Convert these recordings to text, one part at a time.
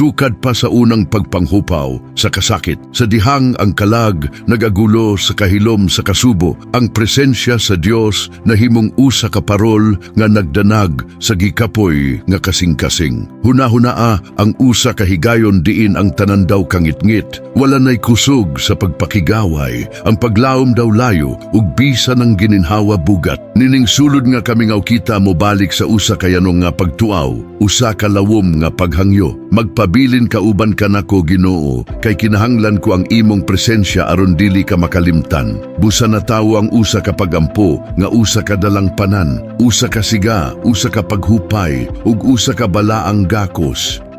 sukad pa sa unang pagpanghupaw, sa kasakit, sa dihang ang kalag, nagagulo sa kahilom sa kasubo, ang presensya sa Dios na himong usa ka parol nga nagdanag sa gikapoy nga kasing-kasing. Hunahunaa ang usa ka higayon diin ang tanan daw kangitngit, wala nay kusog sa pagpakigaway, ang paglaom daw layo ug bisa ng gininhawa bugat. Nining sulod nga kami nga kita mo balik sa usa kayanong nga pagtuaw, usa ka lawom nga paghangyo. Magpabilin ka uban ka nako Ginoo, kay kinahanglan ko ang imong presensya aron dili ka makalimtan. Busa na tawo ang usa ka pagampo, nga usa ka dalang panan, usa ka siga, usa ka paghupay, ug usa ka balaang gakos.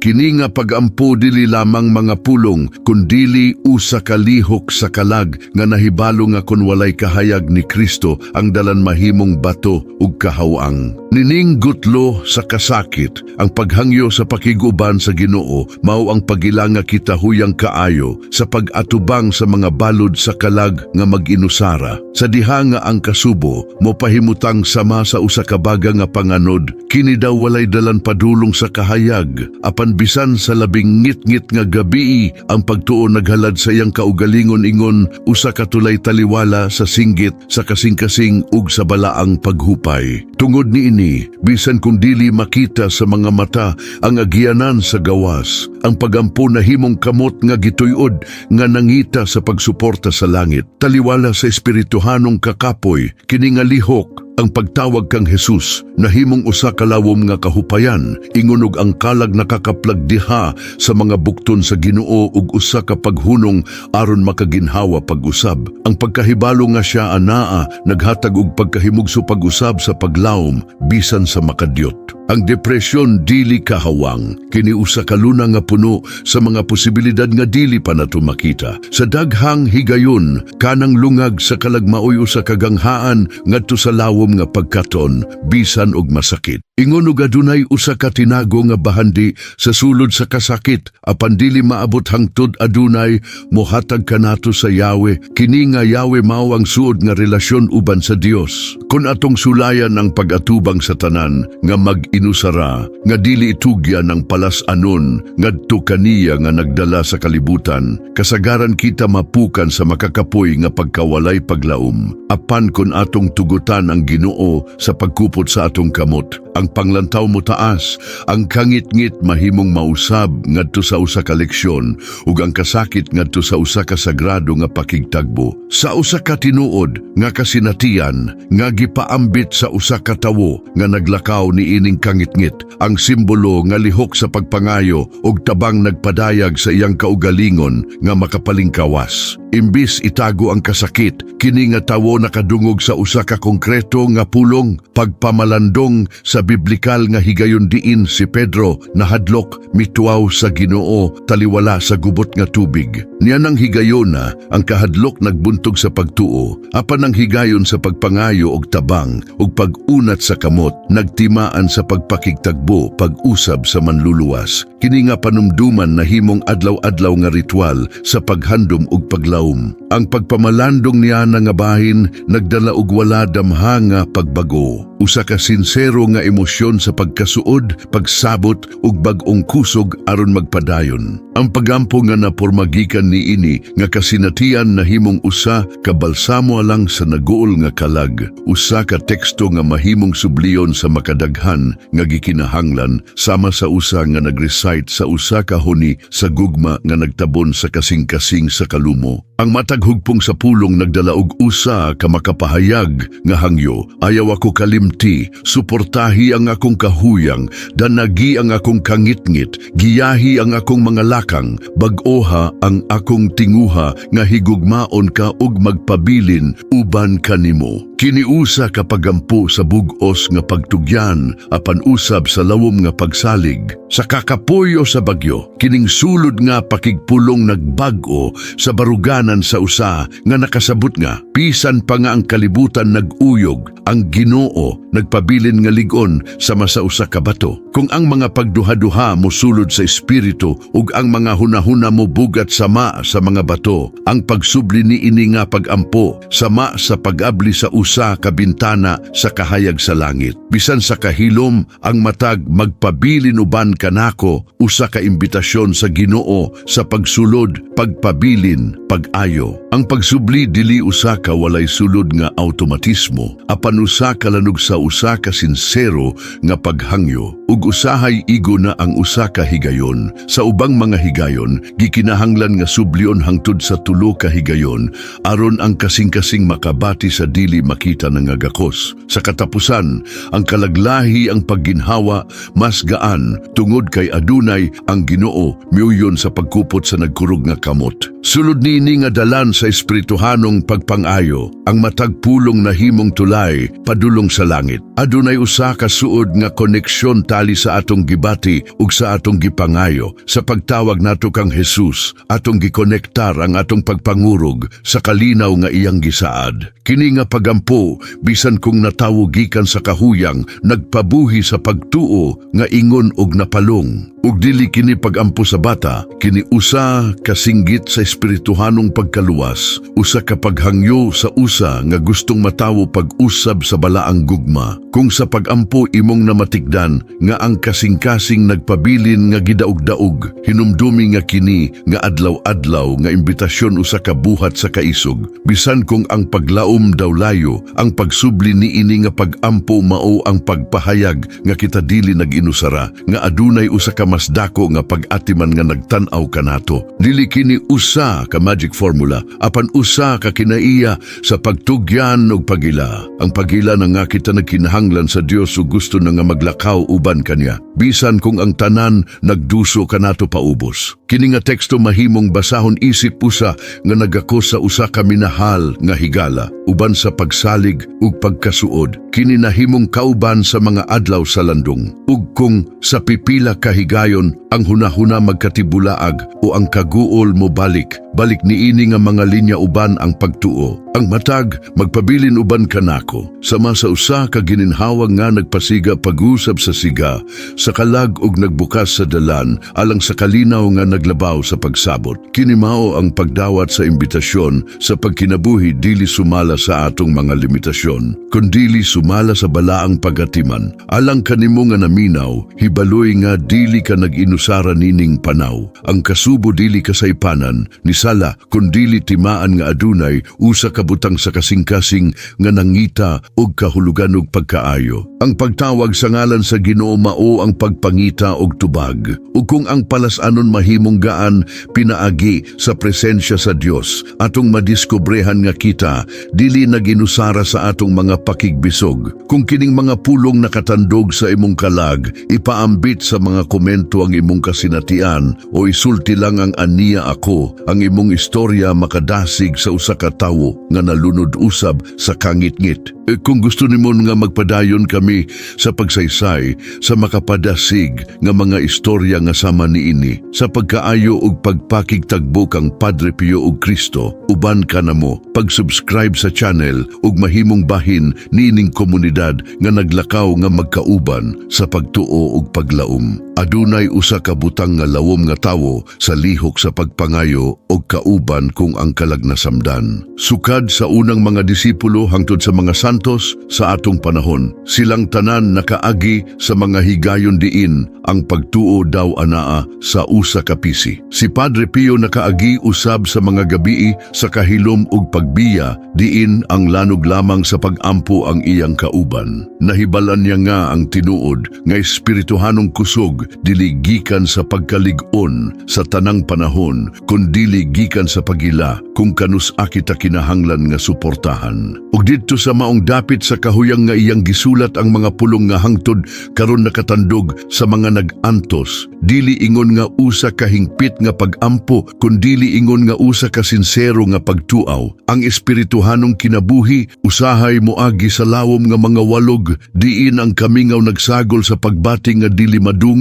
Kini nga pagampo dili lamang mga pulong, kundili usa ka lihok sa kalag nga nahibalo nga kun walay kahayag ni Kristo ang dalan mahimong bato ug kahawang. Nining gutlo sa kasakit, ang paghangyo sa pakiguban sa Ginoo mao ang pagilanga kita huyang kaayo sa pag-atubang sa mga balod sa kalag nga mag-inusara. Sa diha nga ang kasubo mo pahimutang sama sa usa ka baga nga panganod, kini daw walay dalan padulong sa kahayag, apan bisan sa labing ngit-ngit nga gabi ang pagtuo naghalad sa iyang kaugalingon ingon usa ka tulay taliwala sa singgit sa kasing-kasing ug sa balaang paghupay. Tungod niini, bisan kung dili makita sa mga mata ang agianan sa gawas, ang pagampo na himong kamot nga gituyod nga nangita sa pagsuporta sa langit. Taliwala sa espirituhanong kakapoy, kini lihok ang pagtawag kang Jesus na himong usa ka lawom nga kahupayan. Ingunog ang kalag nakakaplag diha sa mga bukton sa Ginoo ug usa ka paghunong aron makaginhawa pag-usab. Ang pagkahibalo nga siya anaa naghatag og pagkahimugso pag-usab sa paglawom bisan sa makadyot ang depresyon dili kahawang kini usa ka luna nga puno sa mga posibilidad nga dili pa nato makita. Sa daghang higayon kanang lungag sa kalagmaoy usa ka ganghaan ngadto sa lawom nga pagkaton bisan og masakit. Ingon og adunay usa ka tinago nga bahandi sa sulod sa kasakit apan dili maabot hangtod adunay mohatag kanato sa Yawe kini nga Yawe mao ang suod nga relasyon uban sa Dios kun atong sulayan ang pag-atubang sa tanan nga mag-inusara nga dili itugya ng palas anon ngadto kaniya nga nagdala sa kalibutan. Kasagaran kita mapukan sa makakapoy nga pagkawalay paglaom. Apan kun atong tugutan ang Ginoo sa pagkupot sa atong kamot ang panglantaw mo taas. Ang kangit-ngit mahimong mausab ngadto sa usa ka leksyon. Ug ang kasakit ngadto sa usa ka sagrado nga pakigtagbo. Sa usa ka tinuod nga kasinatian nga gipaambit sa usa ka tawo nga naglakaw ni ining kangit-ngit. Ang simbolo nga lihok sa pagpangayo ug tabang nagpadayag sa iyang kaugalingon nga makapalingkawas. Imbis itago ang kasakit kini nga tawo nakadungog sa usa ka konkreto nga pulong pagpamalandong sa biblikal nga higayon diin si Pedro nahadlok mituaw sa Ginoo taliwala sa gubot nga tubig. Niya nang higayon na ang kahadlok nagbuntog sa pagtuo apan ang higayon sa pagpangayo og tabang ug pag-unat sa kamot nagtimaan sa pagpakigtagbo pag-usab sa manluluwas. Kini nga panumduman na himong adlaw-adlaw nga ritual sa paghandom ug paglaom. Ang pagpamalandong niya na nga bahin nagdala og wala damha nga pagbago usa ka sinsero nga emosyon sa pagkasuod, pagsabot ug bag-ong kusog aron magpadayon. Ang pagampo nga napormagikan ni ini nga kasinatian na himong usa ka balsamo lang sa naguol nga kalag, usa ka teksto nga mahimong subliyon sa makadaghan nga gikinahanglan sama sa usa nga nag-recite sa usa ka huni sa gugma nga nagtabon sa kasing-kasing sa kalumo. Ang matag hugpong sa pulong nagdala og usa ka makapahayag nga hangyo. Ayaw ako kalimti, suportahi ang akong kahuyang, danagi ang akong kangitngit, giyahi ang akong mga lakang, bag-oha ang akong tinguha nga higugmaon ka ug magpabilin uban kanimo. Kiniusa ka pagampo sa bugos nga pagtugyan apan usab sa lawom nga pagsalig. Sa kakapuyo sa bagyo, kining sulod nga pakigpulong nagbag-o sa baruganan sa usa nga nakasabot nga. Pisan pa nga ang kalibutan nag-uyog, ang ginoo nagpabilin nga ligon sa usa ka bato. Kung ang mga pagduha-duha mo sulod sa espiritu ug ang mga hunahuna mo bugat sama sa mga bato, ang pagsubli ni ini nga pagampo sama sa pag-abli sa usa usa ka bintana sa kahayag sa langit. Bisan sa kahilom ang matag magpabilin uban kanako usa ka imbitasyon sa Ginoo sa pagsulod, pagpabilin, pag-ayo. Ang pagsubli dili usa ka walay sulod nga automatismo, apan usa ka lanog sa usa ka sinsero nga paghangyo. Ug usahay igo na ang usa ka higayon. Sa ubang mga higayon, gikinahanglan nga sublion hangtod sa tulo ka higayon aron ang kasing-kasing makabati sa dili makita ng agakos. Sa katapusan, ang kalaglahi ang pagginhawa mas gaan tungod kay adunay ang Ginoo miuyon sa pagkupot sa nagkurog nga kamot. Sulod nini nga dalan sa espirituhanong pagpangayo, ang matagpulong na himong tulay padulong sa langit. Adunay usa ka suod nga koneksyon tali sa atong gibati ug sa atong gipangayo sa pagtawag nato kang Jesus, atong gikonektar ang atong pagpangurog sa kalinaw nga iyang gisaad. Kini nga pagampo bisan kung natawo gikan sa kahuyang nagpabuhi sa pagtuo nga ingon og napalong. Ug dili kini pagampo sa bata, kini usa kasinggit sa espirituhanong pagkaluwas, usa ka paghangyo sa usa nga gustong matawo pag-usab sa balaang gugma. Kung sa pagampo imong namatikdan nga ang kasing-kasing nagpabilin nga gidaog-daog, hinumdumi nga kini nga adlaw-adlaw nga imbitasyon usa ka buhat sa kaisog. Bisan kung ang paglaom daw layo, ang pagsubli niini nga pagampo mao ang pagpahayag nga kita dili nag-inusara, nga adunay usa ka mas dako nga pag-atiman nga nagtan-aw kanato. Dili kini usa ka magic formula, apan usa ka kinaiya sa pagtugyan ug pagila. Ang pagila na nga kita nagkinahanglan sa Dios ug gusto na nga maglakaw uban kanya. Bisan kung ang tanan nagduso kanato paubos. Kini nga teksto mahimong basahon isip usa nga nagako sa usa ka minahal nga higala uban sa pagsalig ug pagkasuod. Kini nahimong kauban sa mga adlaw sa landong. Ug kung sa pipila ka higayon ang hunahuna magkatibulaag o ang kaguol mo balik, balik niini nga mga linya uban ang pagtuo. Ang matag magpabilin uban kanako. Sama sa usa ka gininhawang nga nagpasiga pag-usab sa siga, sa kalag ug nagbukas sa dalan alang sa kalinaw nga naglabaw sa pagsabot. Kini mao ang pagdawat sa imbitasyon sa pagkinabuhi dili sumala sa atong mga limitasyon, kundili sumala sa balaang pagatiman. Alang kanimo nga naminaw, hibaloy nga dili ka nag-inusara nining panaw. Ang kasubo dili kasaypanan, ni sala kundili timaan nga adunay usa kabutang sa kasing-kasing nga nangita og kahulugan og pagkaayo. Ang pagtawag sa ngalan sa Ginoo mao ang pagpangita og tubag. Ug kung ang palasanon mahimong gaan pinaagi sa presensya sa Dios, atong madiskobrehan nga kita dili naginusara sa atong mga pakigbisog. Kung kining mga pulong nakatandog sa imong kalag, ipaambit sa mga komento ang imong kasinatian o isulti lang ang aniya ako, ang imong istorya makadasig sa usa ka tawo nga nalunod usab sa kangit-ngit. E kung gusto nimo nga magpadayon kami sa pagsaysay sa makapadasig nga mga istorya nga sama niini sa pagkaayo ug pagpakigtagbo kang Padre Pio ug Kristo uban ka na mo pag-subscribe sa channel ug mahimong bahin niining komunidad nga naglakaw nga magkauban sa pagtuo ug paglaom. Adunay usa ka butang nga lawom nga tawo sa lihok sa pagpangayo ug kauban kung ang kalag nasamdan. Sukad sa unang mga disipulo hangtod sa mga santos sa atong panahon, silang tanan nakaagi sa mga higayon diin ang pagtuo daw anaa sa usa ka pisi. Si Padre Pio nakaagi usab sa mga gabii sa kahilom ug pagbiya diin ang lanog lamang sa pagampo ang iyang kauban. Nahibalan niya nga ang tinuod nga espirituhanong kusog dili gikan sa pagkalig-on sa tanang panahon kundili gikan sa pagila kung kanus akita kinahanglan nga suportahan. Ug didto sa maong dapit sa kahuyang nga iyang gisulat ang mga pulong nga hangtod karon nakatandog sa mga nag-antos. Dili ingon nga usa ka hingpit nga pag-ampo kundili ingon nga usa ka sinsero nga pagtuaw. Ang espirituhanong kinabuhi usahay moagi sa lawom nga mga walog diin ang kamingaw nagsagol sa pagbati nga dili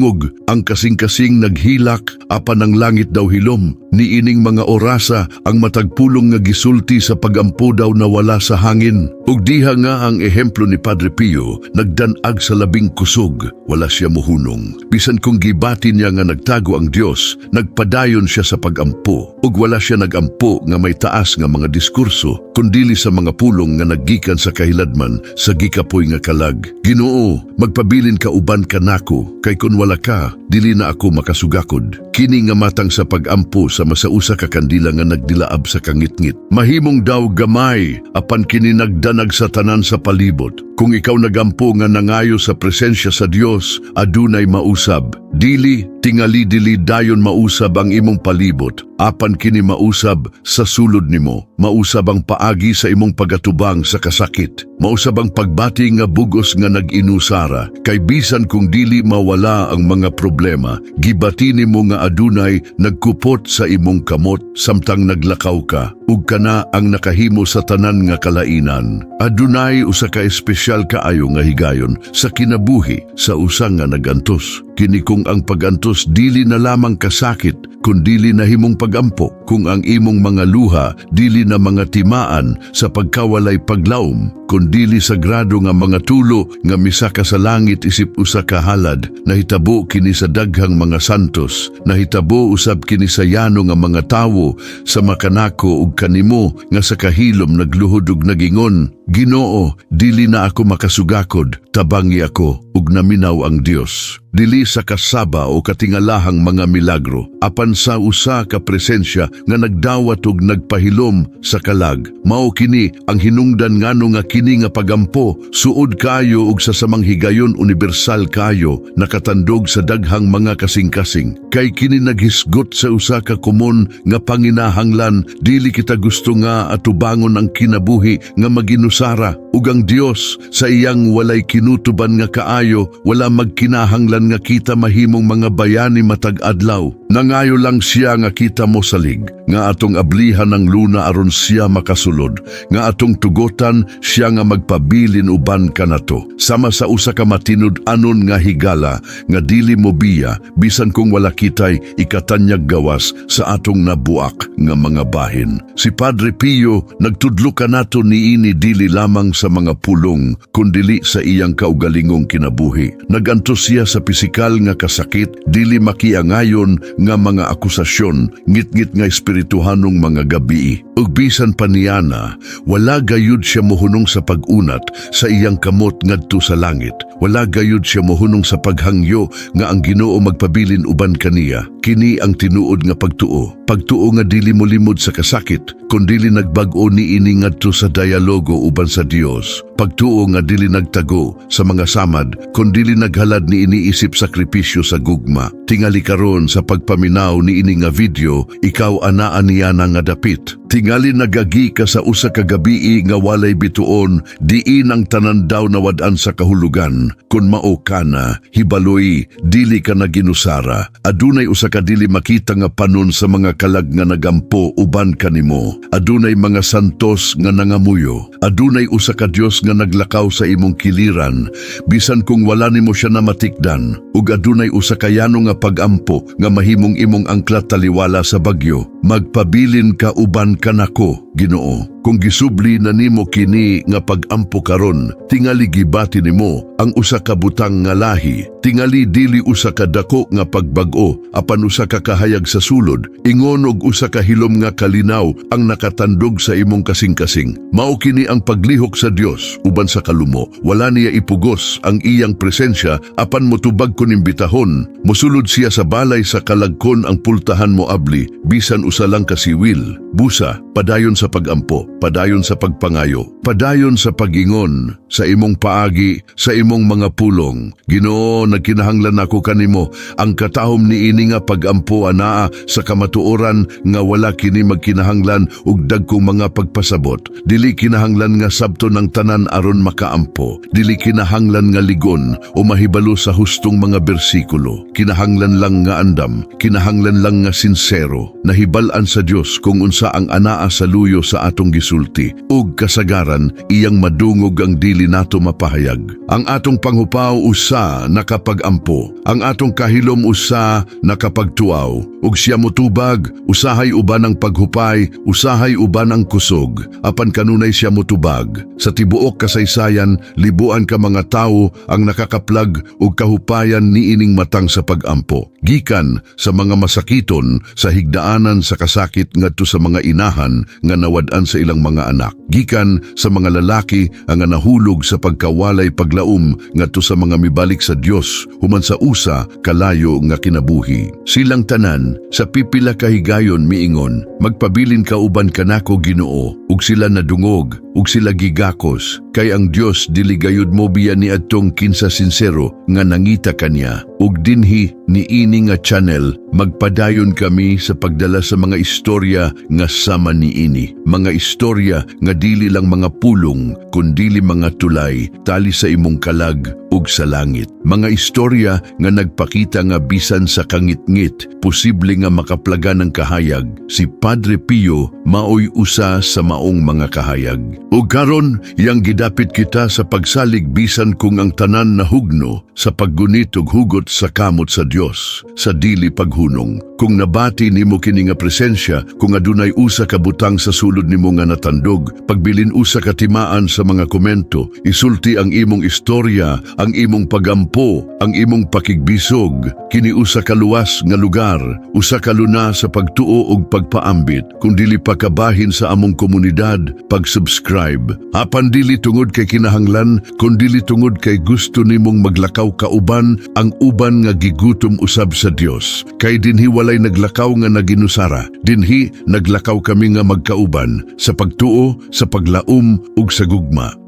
madungog ang kasing-kasing naghilak apan ang langit daw hilom niining mga orasa ang matagpulong nga gisulti sa pagampo daw na wala sa hangin. Ug diha nga ang ehemplo ni Padre Pio, nagdanag sa labing kusog, wala siya muhunong. Bisan kung gibati niya nga nagtago ang Dios, nagpadayon siya sa pagampo. Ug wala siya nagampo nga may taas nga mga diskurso, kundili sa mga pulong nga naggikan sa kahiladman sa gikapoy nga kalag. Ginoo, magpabilin ka uban ka nako, kay kun wala ka, dili na ako makasugakod. Kini nga matang sa pagampo sa masausa ka kandila nga nagdilaab sa kangitngit. Mahimong daw gamay, apan kini nagdanag sa tanan sa palibot. Kung ikaw nagampo nga nangayo sa presensya sa Dios, adunay mausab. Dili, tingali dili dayon mausab ang imong palibot. Apan kini mausab sa sulod nimo. Mausab ang paagi sa imong pagatubang sa kasakit. Mausab ang pagbati nga bugos nga nag-inusara. Kay bisan kung dili mawala ang mga problema, gibati nimo nga adunay nagkupot sa imong kamot samtang naglakaw ka. Ug kana ang nakahimo sa tanan nga kalainan. Adunay usa ka espesyal kaayo nga higayon sa kinabuhi sa usa nga nagantos. Kini kung ang pagantos dili na lamang kasakit, kun dili na himong pagampo, kung ang imong mga luha dili na mga timaan sa pagkawalay paglaom, kun dili sagrado nga mga tulo nga misaka sa langit isip usa ka halad, nahitabo kini sa daghang mga santos, nahitabo usab kini sa yano nga mga tawo sa makanako ug kanimo nga sa kahilom nagluhod ug nagingon, Ginoo, dili na ako makasugakod, tabangi ako ug naminaw ang Dios. Dili sa kasaba o katingalahang mga milagro, apan sa usa ka presensya nga nagdawat ug nagpahilom sa kalag. Mao kini ang hinungdan ngano nga kini nga pagampo, suod kayo ug sa samang higayon universal kayo, nakatandog sa daghang mga kasing-kasing. Kay kini naghisgot sa usa ka kumon nga panginahanglan, dili kita gusto nga atubangon ang kinabuhi nga maginusara ug ang Dios sa iyang walay kinutuban nga kaayo, wala magkinahanglan nga kita mahimong mga bayani matag adlaw. Nangayo lang siya nga kita mo salig, nga atong ablihan ng luna aron siya makasulod, nga atong tugotan siya nga magpabilin uban kanato. Sama sa usa ka matinud anon nga higala, nga dili mo biya, bisan kung wala kitay ikatanyag gawas sa atong nabuak nga mga bahin. Si Padre Pio nagtudlo kanato niini dili lamang sa mga pulong, kundili sa iyang kaugalingong kinabuhi. Nagantos siya sa pisikal nga kasakit, dili makiangayon nga mga akusasyon, ngit-ngit nga espirituhanong mga gabi. Ug bisan pa niya wala gayud siya mohunong sa pag-unat sa iyang kamot ngadto sa langit. Wala gayud siya mohunong sa paghangyo nga ang Ginoo magpabilin uban kaniya. Kini ang tinuod nga pagtuo. Pagtuo nga dili mo limod sa kasakit, kundili nagbag-o ni ini ngadto sa dialogo uban sa Dios. Pagtuo nga dili nagtago sa mga samad, kundili naghalad ni iniisip sakripisyo sa gugma. Tingali karon sa pagpaminaw ni ini nga video, ikaw anaa niya nga dapit. Tingali nagagi ka sa usa ka gabii nga walay bituon, diin ang tanan daw nawad-an sa kahulugan. Kun mao ka na, hibaloy, dili ka na ginusara. Adunay usa ka dili makita nga panon sa mga kalag nga nagampo uban kanimo. Adunay mga santos nga nangamuyo. Adunay usa ka Dios nga naglakaw sa imong kiliran, bisan kung wala nimo siya na matikdan. Ug adunay usa ka yano nga pagampo nga mahimong imong angklat taliwala sa bagyo. Magpabilin ka uban kanako, Ginoo. Kung gisubli na nimo kini nga pagampo karon, tingali gibati nimo ang usa ka butang nga lahi, tingali dili usa ka dako nga pagbag-o, apan usa ka kahayag sa sulod, ingon og usa ka hilom nga kalinaw ang nakatandog sa imong kasing-kasing. Mao kini ang paglihok sa Dios uban sa kalumo. Wala niya ipugos ang iyang presensya apan motubag kun imbitahon. Mosulod siya sa balay sa kalagkon ang pultahan mo abli, bisan usa lang ka siwil. Busa, padayon sa pagampo, padayon sa pagpangayo, padayon sa pagingon, sa imong paagi, sa imong mga pulong. Ginoo, nagkinahanglan ako kanimo, ang katahom ni ini nga pagampo anaa sa kamatuoran nga wala kini magkinahanglan ug dagkong mga pagpasabot. Dili kinahanglan nga sabto ng tanan aron makaampo. Dili kinahanglan nga ligon o mahibalo sa hustong mga bersikulo. Kinahanglan lang nga andam, kinahanglan lang nga sinsero. Nahibalan sa Dios kung unsa ang anaa sa luyo sa atong gisulti ug kasagaran iyang madungog ang dili nato mapahayag. Ang atong panghupaw usa nakapagampo, ang atong kahilom usa nakapagtuaw, ug siya motubag usahay uban ang paghupay, usahay uban ang kusog, apan kanunay siya motubag. Sa tibuok kasaysayan, libuan ka mga tawo ang nakakaplag ug kahupayan niining matang sa pagampo. Gikan sa mga masakiton sa higdaanan sa kasakit ngadto sa mga inahan nga nawad-an sa ilang mga anak. Gikan sa mga lalaki ang nahulog sa pagkawalay paglaom ngadto sa mga mibalik sa Dios human sa usa kalayo nga kinabuhi. Silang tanan sa pipila kahigayon miingon, magpabilin ka uban kanako Ginoo ug sila nadungog ug sila gigakos kay ang Dios dili gayud mo biya ni adtong kinsa sinsero nga nangita kaniya ug dinhi ni ini nga channel magpadayon kami sa pagdala sa mga istorya nga sama ni ini. Mga istorya nga dili lang mga pulong kundili mga tulay. Tali sa imong kalag ug sa langit. Mga istorya nga nagpakita nga bisan sa kangitngit posible nga makaplaga ng kahayag. Si Padre Pio maoy usa sa maong mga kahayag. Ug karon yang gidapit kita sa pagsalig bisan kung ang tanan na hugno sa paggunit ug hugot sa kamot sa Dios sa dili paghunong. Kung nabati nimo kini nga presensya kung adunay usa ka butang sa sulod nimo nga natandog pagbilin usa ka timaan sa mga komento isulti ang imong istorya ang imong pagampo ang imong pakigbisog kini usa ka luwas nga lugar usa ka luna sa pagtuo ug pagpaambit. Kung dili pa kabahin sa among komunidad pag-subscribe. Apan dili tungod kay kinahanglan kun dili tungod kay gusto nimong maglakaw kauban ang uban nga gigutom usab sa Dios kay dinhi walay naglakaw nga naginusara. Dinhi naglakaw kami nga magkauban sa pagtuo sa paglaom ug sa gugma